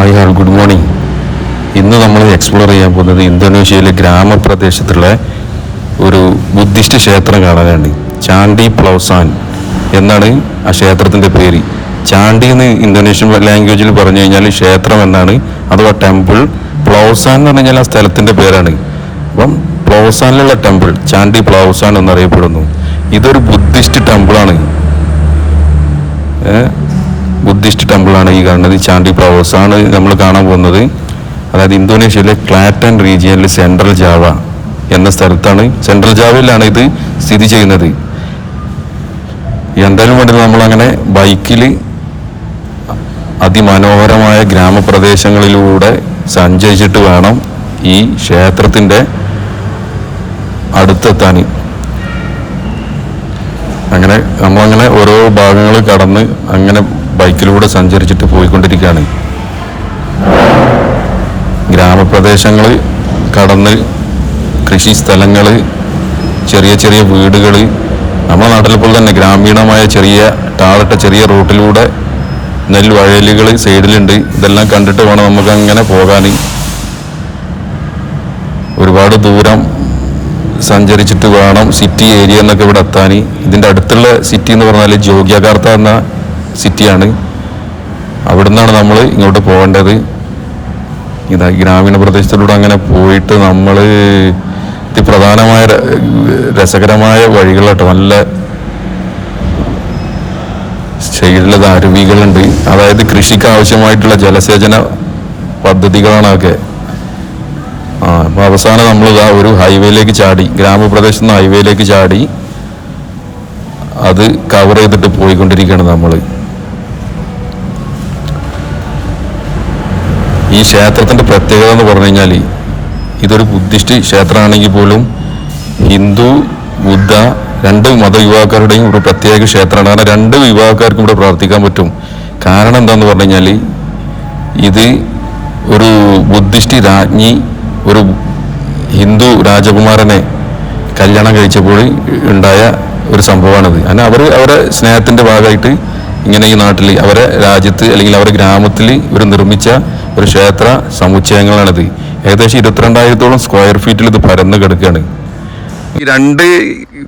Hi hall good morning. ഇന്ന് നമ്മൾ explore ചെയ്യാൻ പോകുന്നത് ഇന്തോനേഷ്യയിലെ ഗ്രാമപ്രദേശത്തുള്ള ഒരു ബുദ്ധിസ്റ്റ് ക്ഷേത്രം കാണാനാണ്. ചാണ്ടി പ്ലൗസാൻ എന്നാണ് ആ ക്ഷേത്രത്തിന്റെ പേര്. ചാണ്ടി എന്ന് ഇന്തോനേഷ്യൻ ലാംഗ്വേജിൽ പറഞ്ഞു കഴിഞ്ഞാൽ ക്ഷേത്രം എന്നാണ് അഥവാ ടെമ്പിൾ പ്ലൗസാൻ എന്ന് പറഞ്ഞു കഴിഞ്ഞാൽ ആ സ്ഥലത്തിന്റെ പേരാണ്. അപ്പം പ്ലൗസാനിലുള്ള ടെമ്പിൾ ചാണ്ടി പ്ലൗസാൻ എന്നറിയപ്പെടുന്നു. ഇതൊരു ബുദ്ധിസ്റ്റ് ടെമ്പിളാണ് ബുദ്ധിസ്റ്റ് ടെമ്പിളാണ് ഈ കാണുന്നത്. ചാണ്ടി ഫ്ലവേഴ്സ് ആണ് നമ്മൾ കാണാൻ പോകുന്നത്. അതായത് ഇന്തോനേഷ്യയിലെ ക്ലാറ്റൻ റീജിയനിൽ സെൻട്രൽ ജാവ എന്ന സ്ഥലത്താണ് സെൻട്രൽ ജാവയിലാണ് ഇത് സ്ഥിതി ചെയ്യുന്നത്. എന്തായാലും വേണ്ടി നമ്മളങ്ങനെ ബൈക്കിൽ അതിമനോഹരമായ ഗ്രാമപ്രദേശങ്ങളിലൂടെ സഞ്ചരിച്ചിട്ട് വേണം ഈ ക്ഷേത്രത്തിന്റെ അടുത്തെത്താൻ. അങ്ങനെ നമ്മളങ്ങനെ ഓരോ ഭാഗങ്ങൾ കടന്ന് അങ്ങനെ ബൈക്കിലൂടെ സഞ്ചരിച്ചിട്ട് പോയിക്കൊണ്ടിരിക്കുകയാണ്. ഗ്രാമപ്രദേശങ്ങൾ കടന്ന് കൃഷി സ്ഥലങ്ങൾ ചെറിയ ചെറിയ വീടുകൾ നമ്മുടെ നാട്ടിലെ പോലെ തന്നെ ഗ്രാമീണമായ ചെറിയ ടാറിട്ട ചെറിയ റൂട്ടിലൂടെ നെൽവഴലുകൾ സൈഡിലുണ്ട്. ഇതെല്ലാം കണ്ടിട്ട് വേണം നമുക്ക് അങ്ങനെ പോകാൻ ഒരുപാട് ദൂരം സഞ്ചരിച്ചിട്ട് വേണം സിറ്റി ഏരിയ എന്നൊക്കെ ഇവിടെ എത്താൻ ഇതിന്റെ അടുത്തുള്ള സിറ്റി എന്ന് പറഞ്ഞാൽ ജോഗ്യാകാർത്ത എന്ന സിറ്റിയാണ്. അവിടെ നിന്നാണ് നമ്മൾ ഇങ്ങോട്ട് പോകേണ്ടത്. ഇതാ ഗ്രാമീണ പ്രദേശത്തിലൂടെ അങ്ങനെ പോയിട്ട് നമ്മൾ പ്രധാനമായ രസകരമായ വഴികളാട്ടോ. നല്ല സൈഡിലത് അരുവികളുണ്ട്. അതായത് കൃഷിക്ക് ആവശ്യമായിട്ടുള്ള ജലസേചന പദ്ധതികളാണ് ഒക്കെ ആ അപ്പോൾ അവസാനം നമ്മൾ ഇതാ ഒരു ഹൈവേയിലേക്ക് ചാടി ഗ്രാമപ്രദേശത്ത് നിന്ന് ഹൈവേയിലേക്ക് ചാടി അത് കവർ ചെയ്തിട്ട് പോയിക്കൊണ്ടിരിക്കുകയാണ് നമ്മൾ ഈ ക്ഷേത്രത്തിന്റെ പ്രത്യേകത എന്ന് പറഞ്ഞു കഴിഞ്ഞാൽ ഇതൊരു ബുദ്ധിസ്റ്റ് ക്ഷേത്രമാണെങ്കിൽ പോലും ഹിന്ദു ബുദ്ധ രണ്ട് മതവിഭാഗക്കാരുടെയും ഇവിടെ പ്രത്യേക ക്ഷേത്രമാണ്. കാരണം രണ്ട് വിഭാഗക്കാർക്കും ഇവിടെ പ്രാർത്ഥിക്കാൻ പറ്റും. കാരണം എന്താണെന്ന് പറഞ്ഞു കഴിഞ്ഞാൽ ഇത് ഒരു ബുദ്ധിസ്റ്റ് രാജ്ഞി ഒരു ഹിന്ദു രാജകുമാരനെ കല്യാണം കഴിച്ചപ്പോൾ ഉണ്ടായ ഒരു സംഭവമാണിത്. അങ്ങനെ അവർ അവരെ സ്നേഹത്തിന്റെ ഭാഗമായിട്ട് ഇങ്ങനെ ഈ നാട്ടിൽ അവരെ രാജ്യത്ത് അല്ലെങ്കിൽ അവരുടെ ഗ്രാമത്തിൽ ഇവർ നിർമ്മിച്ച ഒരു ക്ഷേത്ര സമുച്ചയങ്ങളാണിത്. ഏകദേശം ഇരുപത്തിരണ്ടായിരത്തോളം സ്ക്വയർ ഫീറ്റിൽ ഇത് പരന്ന് കിടക്കുകയാണ്. ഈ രണ്ട്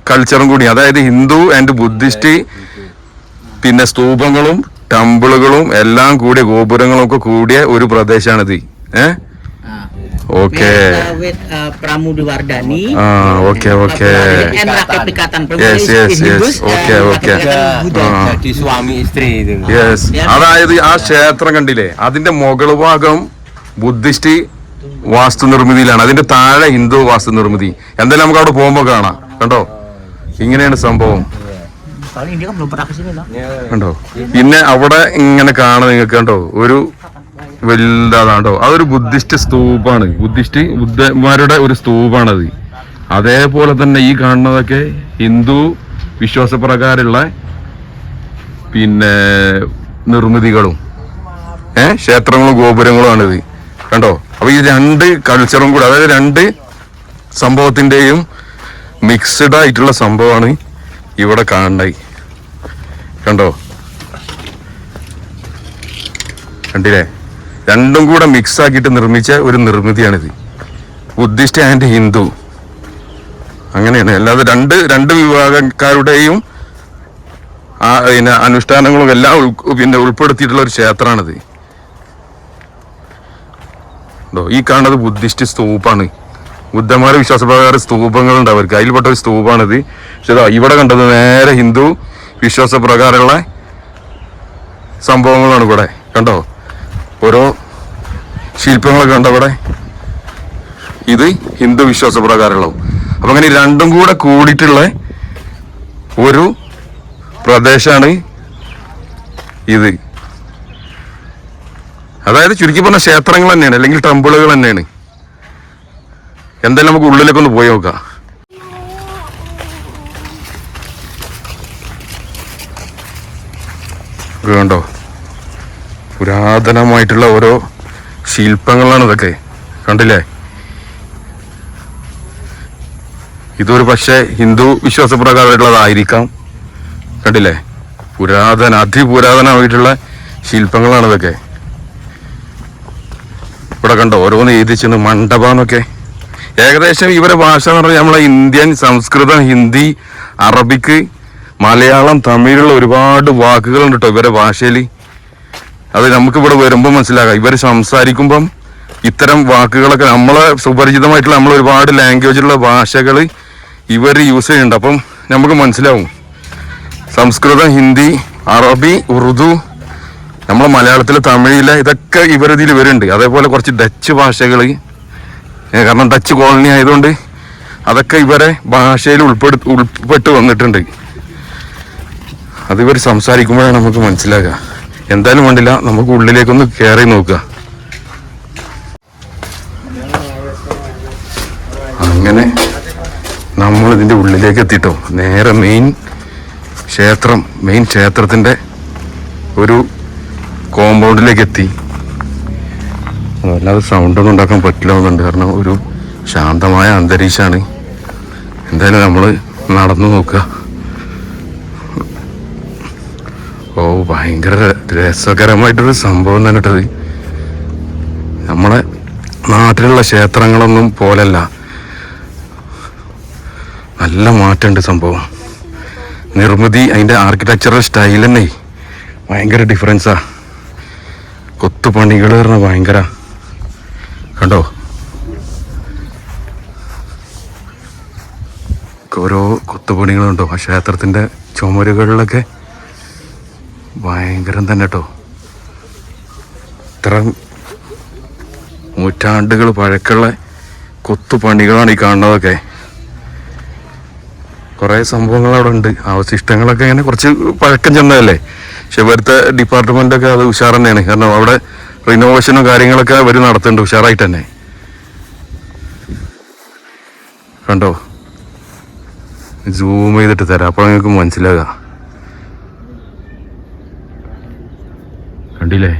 കൾച്ചറും കൂടി അതായത് ഹിന്ദു ആൻഡ് ബുദ്ധിസ്റ്റ് പിന്നെ സ്തൂപങ്ങളും ടെമ്പിളുകളും എല്ലാം കൂടിയ ഗോപുരങ്ങളും ഒക്കെ കൂടിയ ഒരു പ്രദേശമാണിത് ഏഹ് okay With, uh, uh, Pramudiwardani. ആ okay okay And rakyat Pikatan Yes, yes, yes. Okay. Buddha. Ah. Jadi suami istri itu. Yes അതായത് ആ ക്ഷേത്രം കണ്ടില്ലേ അതിന്റെ മുകൾ ഭാഗം ബുദ്ധിസ്റ്റ് വാസ്തു നിർമ്മിതിയിലാണ് അതിന്റെ താഴെ ഹിന്ദു വാസ്തു നിർമ്മിതി എന്തായാലും നമുക്ക് അവിടെ പോകുമ്പോ കാണാം കണ്ടോ ഇങ്ങനെയാണ് സംഭവം Soalnya India kan belum pernah kesini loh. കണ്ടോ പിന്നെ അവിടെ ഇങ്ങനെ കാണാൻ നിങ്ങൾക്ക് കണ്ടോ ഒരു വലുതാണ്ടോ അതൊരു ബുദ്ധിസ്റ്റ് സ്തൂപാണ്. ബുദ്ധിസ്റ്റ് ബുദ്ധന്മാരുടെ ഒരു സ്തൂപാണത്. അതേപോലെ തന്നെ ഈ കാണുന്നതൊക്കെ ഹിന്ദു വിശ്വാസപ്രകാരമുള്ള പിന്നെ നിർമ്മിതികളും ഏ ക്ഷേത്രങ്ങളും ഗോപുരങ്ങളും ആണിത് കണ്ടോ? അപ്പൊ ഈ രണ്ട് കൾച്ചറും കൂടെ അതായത് രണ്ട് സംഭവത്തിന്റെയും മിക്സഡ് ആയിട്ടുള്ള സംഭവമാണ് ഇവിടെ കാണണ്ടായി കണ്ടോ? കണ്ടില്ലേ? രണ്ടും കൂടെ മിക്സ് ആക്കിയിട്ട് നിർമ്മിച്ച ഒരു നിർമ്മിതിയാണിത്. ബുദ്ധിസ്റ്റ് ആൻഡ് ഹിന്ദു അങ്ങനെയാണ്. അല്ലാതെ രണ്ട് രണ്ട് വിഭാഗക്കാരുടെയും ആ പിന്നെ അനുഷ്ഠാനങ്ങളും എല്ലാം പിന്നെ ഉൾപ്പെടുത്തിയിട്ടുള്ള ഒരു ക്ഷേത്രമാണിത്. ഈ കാണുന്നത് ബുദ്ധിസ്റ്റ് സ്തൂപ്പാണ് ബുദ്ധന്മാരുടെ വിശ്വാസപ്രകാരം സ്തൂപങ്ങളുണ്ട് അവർക്ക്. അതിൽപ്പെട്ട ഒരു സ്തൂപാണിത്. പക്ഷെ ഇവിടെ കണ്ടത് നേരെ ഹിന്ദു വിശ്വാസപ്രകാരമുള്ള സംഭവങ്ങളാണ് ഇവിടെ. കണ്ടോ? ഓരോ ശില്പങ്ങളൊക്കെ ഉണ്ട് അവിടെ? ഇത് ഹിന്ദു വിശ്വാസപ്രകാരമുള്ളതും അപ്പൊ അങ്ങനെ രണ്ടും കൂടെ കൂടിയിട്ടുള്ള ഒരു പ്രദേശമാണ് ഇത്. അതായത് ചുരുക്കി പറഞ്ഞ ക്ഷേത്രങ്ങൾ തന്നെയാണ് അല്ലെങ്കിൽ ടെമ്പിളുകൾ തന്നെയാണ്. എന്തായാലും നമുക്ക് ഉള്ളിലേക്ക് ഒന്ന് പോയി നോക്കാം. വേണ്ടോ പുരാതനമായിട്ടുള്ള ഓരോ ശില്പങ്ങളാണ് ഇതൊക്കെ. കണ്ടില്ലേ? ഇതൊരു പക്ഷേ ഹിന്ദു വിശ്വാസപ്രകാരമുള്ളതായിരിക്കാം കണ്ടില്ലേ? പുരാതന അതിപുരാതനമായിട്ടുള്ള ശില്പങ്ങളാണ് ഇതൊക്കെ. ഇവിടെ കണ്ടോ ഓരോന്ന് എഴുതിച്ചെന്ന് മണ്ഡപം എന്നൊക്കെ ഏകദേശം ഇവരെ ഭാഷ എന്ന് പറഞ്ഞാൽ നമ്മളെ ഇന്ത്യൻ സംസ്കൃതം ഹിന്ദി അറബിക്ക് മലയാളം തമിഴുള്ള ഒരുപാട് വാക്കുകളുണ്ട് കേട്ടോ ഇവരെ ഭാഷയിൽ. അത് നമുക്ക് ഇവിടെ വരുമ്പോൾ മനസ്സിലാകാം ഇവർ സംസാരിക്കുമ്പം ഇത്തരം വാക്കുകളൊക്കെ നമ്മളെ സുപരിചിതമായിട്ടുള്ള നമ്മൾ ഒരുപാട് ലാംഗ്വേജിലുള്ള ഭാഷകൾ ഇവർ യൂസ് ചെയ്യുന്നുണ്ട്. അപ്പം നമുക്ക് മനസ്സിലാവും. സംസ്കൃതം ഹിന്ദി അറബി ഉറുദു നമ്മളെ മലയാളത്തിൽ തമിഴിൽ ഇതൊക്കെ ഇവരിതിൽ വരുന്നുണ്ട്. അതേപോലെ കുറച്ച് ഡച്ച് ഭാഷകൾ കാരണം ഡച്ച് കോളനി ആയതുകൊണ്ട് അതൊക്കെ ഇവരെ ഭാഷയിൽ ഉൾപ്പെടു ഉൾപ്പെട്ട് വന്നിട്ടുണ്ട്. അതിവർ സംസാരിക്കുമ്പോഴാണ് നമുക്ക് മനസ്സിലാകുക എന്തായാലും വേണ്ടില്ല. നമുക്ക് ഉള്ളിലേക്കൊന്ന് കയറി നോക്കുക. അങ്ങനെ നമ്മൾ ഇതിന്റെ ഉള്ളിലേക്ക് എത്തിട്ടോ. നേരെ മെയിൻ ക്ഷേത്രം മെയിൻ ക്ഷേത്രത്തിന്റെ ഒരു കോമ്പൗണ്ടിലേക്ക് എത്തി. വല്ലാതെ സൗണ്ടൊന്നും ഉണ്ടാക്കാൻ പറ്റില്ല എന്നുണ്ട്. കാരണം ഒരു ശാന്തമായ അന്തരീക്ഷമാണ്. എന്തായാലും നമ്മൾ നടന്നു നോക്കുക. ഭയങ്കര രസകരമായിട്ടൊരു സംഭവം തന്നെ കേട്ടത്. നമ്മളെ നാട്ടിലുള്ള ക്ഷേത്രങ്ങളൊന്നും പോലല്ല. നല്ല മാറ്റമുണ്ട് സംഭവം. നിർമ്മിതി അതിന്റെ ആർക്കിടെക്ചറൽ സ്റ്റൈൽ തന്നെ. ഭയങ്കര ഡിഫറൻസാ കൊത്തുപണികൾ പറഞ്ഞ ഭയങ്കര. കണ്ടോ? ഓരോ കൊത്തുപണികളുണ്ടോ? ആ ക്ഷേത്രത്തിന്റെ ചുമരുകളിലൊക്കെ ഭയങ്കരം തന്നെ കേട്ടോ ഇത്ര നൂറ്റാണ്ടുകൾ പഴക്കമുള്ള കൊത്തുപണികളാണ് ഈ കാണുന്നതൊക്കെ. കുറേ സംഭവങ്ങൾ അവിടെ ഉണ്ട്. അവശിഷ്ടങ്ങളൊക്കെ ഇങ്ങനെ കുറച്ച് പഴക്കം ചെന്നതല്ലേ. പക്ഷെ ഇവിടുത്തെ ഡിപ്പാർട്ട്മെന്റൊക്കെ അത് ഉഷാർ തന്നെയാണ്. കാരണം അവിടെ റിനോവേഷനും കാര്യങ്ങളൊക്കെ അവർ നടത്തുന്നുണ്ട്. ഉഷാറായിട്ട് തന്നെ. കണ്ടോ? സൂം ചെയ്തിട്ട് തരാം. അപ്പോൾ നിങ്ങൾക്ക് മനസ്സിലാകാം. കണ്ടില്ലേ?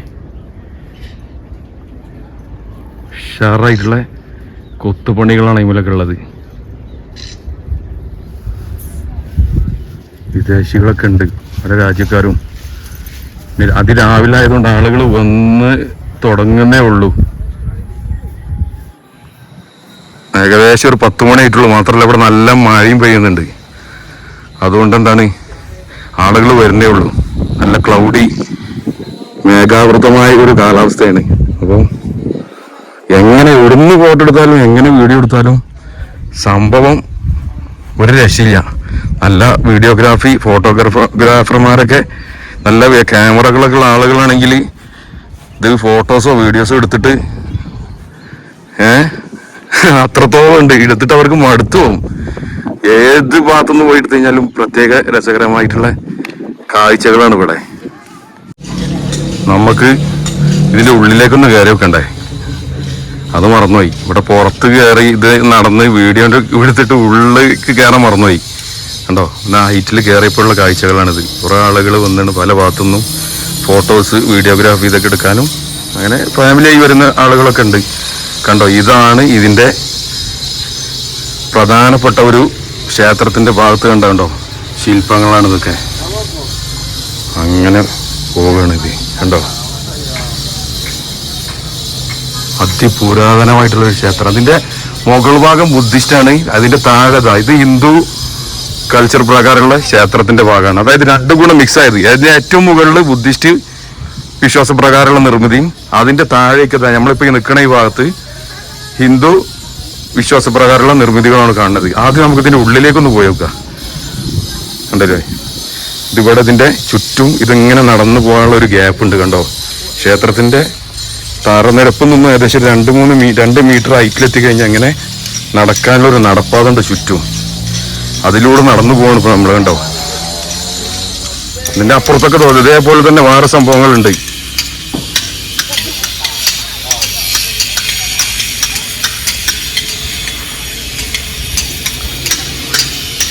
ഉഷാറായിട്ടുള്ള കൊത്തുപണികളാണ് ഇതിലൊക്കെ ഉള്ളത്. വിദേശികളൊക്കെ ഉണ്ട്. പല രാജ്യക്കാരും. അതിരാവിലെ ആയതുകൊണ്ട് ആളുകൾ വന്ന് തുടങ്ങുന്നേ ഉള്ളൂ. ഏകദേശം ഒരു പത്ത് മണിയായിട്ടുള്ളൂ മാത്രമല്ല ഇവിടെ നല്ല മഴയും പെയ്യുന്നുണ്ട്. അതുകൊണ്ട് എന്താണ് ആളുകൾ വരുന്നേ ഉള്ളൂ. നല്ല ക്ലൗഡി മേഘാവൃതമായ ഒരു കാലാവസ്ഥയാണ്. അപ്പോൾ എങ്ങനെ എവിടുന്ന് ഫോട്ടോ എടുത്താലും എങ്ങനെ വീഡിയോ എടുത്താലും സംഭവം ഒരു രക്ഷയില്ല. നല്ല വീഡിയോഗ്രാഫി ഫോട്ടോഗ്രാഫർമാരൊക്കെ നല്ല ക്യാമറകളൊക്കെ ഉള്ള ആളുകളാണെങ്കിൽ ഇത് ഫോട്ടോസോ വീഡിയോസോ എടുത്തിട്ട് ഏ? അത്രത്തോളം ഉണ്ട്. എടുത്തിട്ട് അവർക്ക് മടുത്തു പോകും ഏത് ഭാഗത്തുനിന്ന് പോയി എടുത്തു കഴിഞ്ഞാലും പ്രത്യേക രസകരമായിട്ടുള്ള കാഴ്ചകളാണ് ഇവിടെ. നമുക്ക് ഇതിന്റെ ഉള്ളിലേക്കൊന്ന് കയറി വെക്കണ്ടേ അത് മറന്നുപോയി. ഇവിടെ പുറത്ത് കയറി ഇത് നടന്ന് വീഡിയോ എടുത്തിട്ട് ഉള്ളിലേക്ക് കയറാൻ മറന്നുപോയി. കണ്ടോ? പിന്നെ ഹൈറ്റിൽ കയറിയപ്പോഴുള്ള കാഴ്ചകളാണിത്. കുറേ ആളുകൾ വന്നിട്ട് പല ഭാഗത്തുനിന്നും ഫോട്ടോസ് വീഡിയോഗ്രാഫി ഇതൊക്കെ എടുക്കാനും അങ്ങനെ ഫാമിലിയായി വരുന്ന ആളുകളൊക്കെ ഉണ്ട്. കണ്ടോ? ഇതാണ് ഇതിന്റെ പ്രധാനപ്പെട്ട ഒരു ക്ഷേത്രത്തിന്റെ ഭാഗത്ത് കണ്ടോ? ശില്പങ്ങളാണ് ഇതൊക്കെ അങ്ങനെ പോവുകയാണ് ഇത് കണ്ടോ? അതിപുരാതനമായിട്ടുള്ള ഒരു ക്ഷേത്രം. അതിന്റെ മുകൾ ഭാഗം ബുദ്ധിസ്റ്റാണ്. അതിന്റെ താഴെ ദാ ഇത് ഹിന്ദു കൾച്ചർ പ്രകാരമുള്ള ക്ഷേത്രത്തിന്റെ ഭാഗമാണ്. അതായത് രണ്ടും കൂടെ മിക്സ് ആയത്. അതിന്റെ ഏറ്റവും മുകളിൽ ബുദ്ധിസ്റ്റ് വിശ്വാസപ്രകാരമുള്ള നിർമ്മിതിയും അതിന്റെ താഴേക്ക് നമ്മളിപ്പോ ഈ നിൽക്കണ ഈ ഭാഗത്ത് ഹിന്ദു വിശ്വാസപ്രകാരമുള്ള നിർമ്മിതികളാണ് കാണുന്നത്. ആദ്യം നമുക്ക് ഇതിന്റെ ഉള്ളിലേക്കൊന്ന് പോയി നോക്കാം. കണ്ടല്ലേ? ഇതിവിടെ ഇതിന്റെ ചുറ്റും ഇതിങ്ങനെ നടന്നു പോകാനുള്ള ഒരു ഗ്യാപ്പ് ഉണ്ട് കണ്ടോ? ക്ഷേത്രത്തിന്റെ തറനിരപ്പിൽ നിന്നും ഏകദേശം രണ്ട് മൂന്ന് മീ രണ്ട് മീറ്റർ ഹൈറ്റിലെത്തി കഴിഞ്ഞാൽ അങ്ങനെ നടക്കാനുള്ള ഒരു നടപ്പാതുണ്ട് ചുറ്റും. അതിലൂടെ നടന്നു പോവാണ് ഇപ്പൊ നമ്മൾ കണ്ടോ? ഇതിന്റെ അപ്പുറത്തൊക്കെ തോന്നുന്നു. ഇതേപോലെ തന്നെ വേറെ സംഭവങ്ങളുണ്ട്.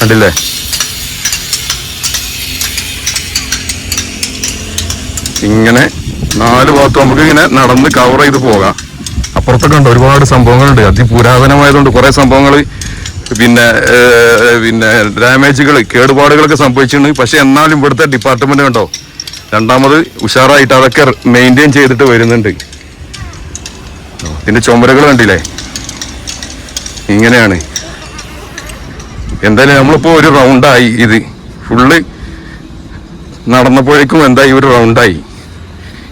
കണ്ടില്ലേ? ഇങ്ങനെ നാല് ഭാഗത്ത് നമുക്ക് ഇങ്ങനെ നടന്ന് കവർ ചെയ്ത് പോകാം. അപ്പുറത്തൊക്കെ ഉണ്ട് ഒരുപാട് സംഭവങ്ങളുണ്ട്. അതിപുരാതനമായതുകൊണ്ട് കുറേ സംഭവങ്ങൾ പിന്നെ പിന്നെ ഡാമേജുകൾ കേടുപാടുകളൊക്കെ സംഭവിച്ചിട്ടുണ്ട്. പക്ഷെ എന്നാലും ഇവിടുത്തെ ഡിപ്പാർട്ട്മെന്റ് കണ്ടോ രണ്ടാമത് ഉഷാറായിട്ട് അതൊക്കെ മെയിന്റെയിൻ ചെയ്തിട്ട് വരുന്നുണ്ട്. ഇതിന്റെ ചുമരുകൾ കണ്ടില്ലേ? ഇങ്ങനെയാണ്. എന്തായാലും നമ്മളിപ്പോ ഒരു റൗണ്ടായി ഇത്. ഫുള്ള് നടന്നപ്പോഴേക്കും എന്തായി ഒരു റൗണ്ടായി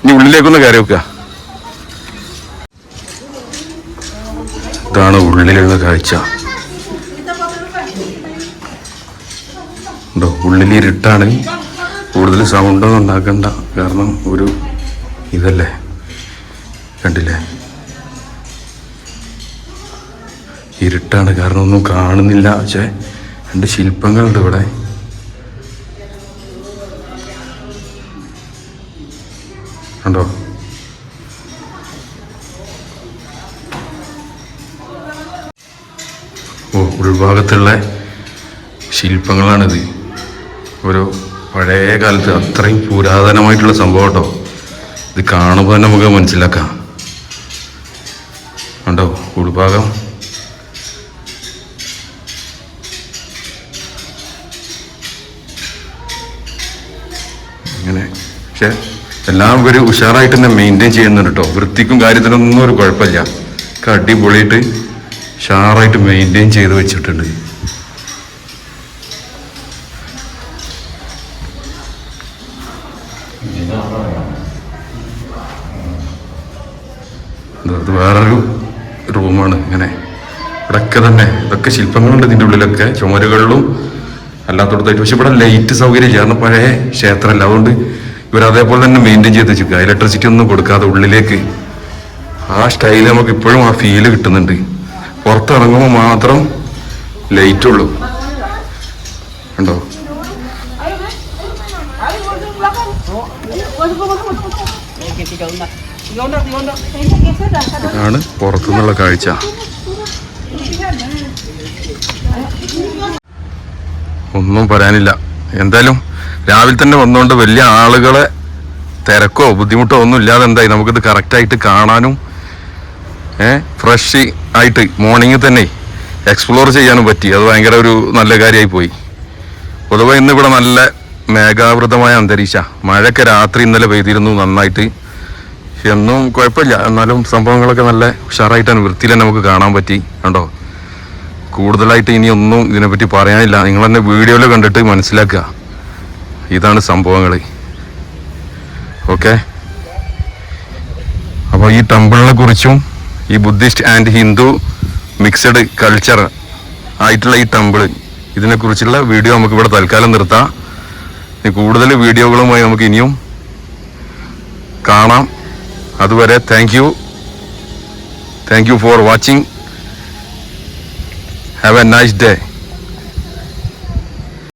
ഇനി ഉള്ളിലേക്കൊന്ന് കയറി വെക്കുക. ഇതാണ് ഉള്ളിലുള്ള കാഴ്ച. ഉണ്ടോ കൂടുതൽ സൗണ്ടൊന്നും ഉണ്ടാക്കണ്ട. കാരണം ഒരു ഇതല്ലേ? കണ്ടില്ലേ? ഇരുട്ടാണ്. കാരണം ഒന്നും കാണുന്നില്ല. പക്ഷേ രണ്ട് ശില്പങ്ങളുണ്ട് ഇവിടെ. കണ്ടോ? ഓ ഉൾഭാഗത്തുള്ള ശില്പങ്ങളാണിത്. ഒരു പഴയ കാലത്ത് അത്രയും പുരാതനമായിട്ടുള്ള സംഭവം കേട്ടോ. ഇത് കാണുമ്പോൾ തന്നെ നമുക്ക് മനസ്സിലാക്കാം. കണ്ടോ? ഉൾഭാഗം. ഇങ്ങനെ. പക്ഷെ എല്ലാം ഒരു ഉഷാറായിട്ട് തന്നെ മെയിന്റെയിൻ ചെയ്യുന്നുണ്ട് കേട്ടോ വൃത്തിക്കും കാര്യത്തിനൊന്നും ഒരു കുഴപ്പമില്ല. ഒക്കെ അടിപൊളിയായിട്ട് ഉഷാറായിട്ട് മെയിന്റെയിൻ ചെയ്ത് വെച്ചിട്ടുണ്ട്. വേറൊരു റൂമാണ് ഇങ്ങനെ. ഇവിടെയൊക്കെ തന്നെ ഇതൊക്കെ ശില്പങ്ങളുണ്ട് ഇതിന്റെ ഉള്ളിലൊക്കെ. ചുമരുകളിലും അല്ലാത്തടത്തായിട്ട്. പക്ഷെ ഇവിടെ ലൈറ്റ് സൗകര്യം ഇല്ല. പഴയ ക്ഷേത്രമല്ല. അതുകൊണ്ട് ഇവർ അതേപോലെ തന്നെ മെയിന്റെയിൻ ചെയ്ത് വെച്ചിരിക്കുക. ഇലക്ട്രിസിറ്റി ഒന്നും കൊടുക്കാതെ ഉള്ളിലേക്ക് ആ സ്റ്റൈൽ നമുക്ക് ഇപ്പോഴും ആ ഫീൽ കിട്ടുന്നുണ്ട്. പുറത്തിറങ്ങുമ്പോൾ മാത്രം ലൈറ്റ് ഉള്ളൂ. കണ്ടോ? ആണ് പുറത്തുനിന്നുള്ള കാഴ്ച. ഒന്നും പറയാനില്ല. എന്തായാലും രാവിലെ തന്നെ വന്നുകൊണ്ട് വലിയ ആളുകളെ തിരക്കോ ബുദ്ധിമുട്ടോ ഒന്നും ഇല്ലാതെ എന്തായി? നമുക്കിത് കറക്റ്റായിട്ട് കാണാനും ഫ്രഷ് ആയിട്ട് മോർണിംഗ് തന്നെ എക്സ്പ്ലോർ ചെയ്യാനും പറ്റി. അത് ഭയങ്കര ഒരു നല്ല കാര്യമായി പോയി. പൊതുവെ ഇന്നിവിടെ നല്ല മേഘാവൃതമായ അന്തരീക്ഷ. മഴയൊക്കെ രാത്രി ഇന്നലെ പെയ്തിരുന്നു നന്നായിട്ട്. എന്നും കുഴപ്പമില്ല. എന്നാലും സംഭവങ്ങളൊക്കെ നല്ല ഉഷാറായിട്ടാണ് വൃത്തിയിൽ തന്നെ നമുക്ക് കാണാൻ പറ്റി. കണ്ടോ? കൂടുതലായിട്ട് ഇനി ഒന്നും ഇതിനെപ്പറ്റി പറയാനില്ല. നിങ്ങൾ തന്നെ വീഡിയോയിൽ കണ്ടിട്ട് മനസ്സിലാക്കുക. ഇതാണ് സംഭവങ്ങൾ ഓക്കെ? അപ്പോൾ ഈ ടെമ്പിളിനെ കുറിച്ചും ഈ Buddhist and Hindu mixed culture ആയിട്ടുള്ള ഈ ടെമ്പിൾ ഇതിനെക്കുറിച്ചുള്ള വീഡിയോ നമുക്ക് ഇവിടെ തൽക്കാലം നിർത്താം. കൂടുതൽ വീഡിയോകളുമായി നമുക്ക് ഇനിയും കാണാം. അതുവരെ thank you thank you for watching have a nice day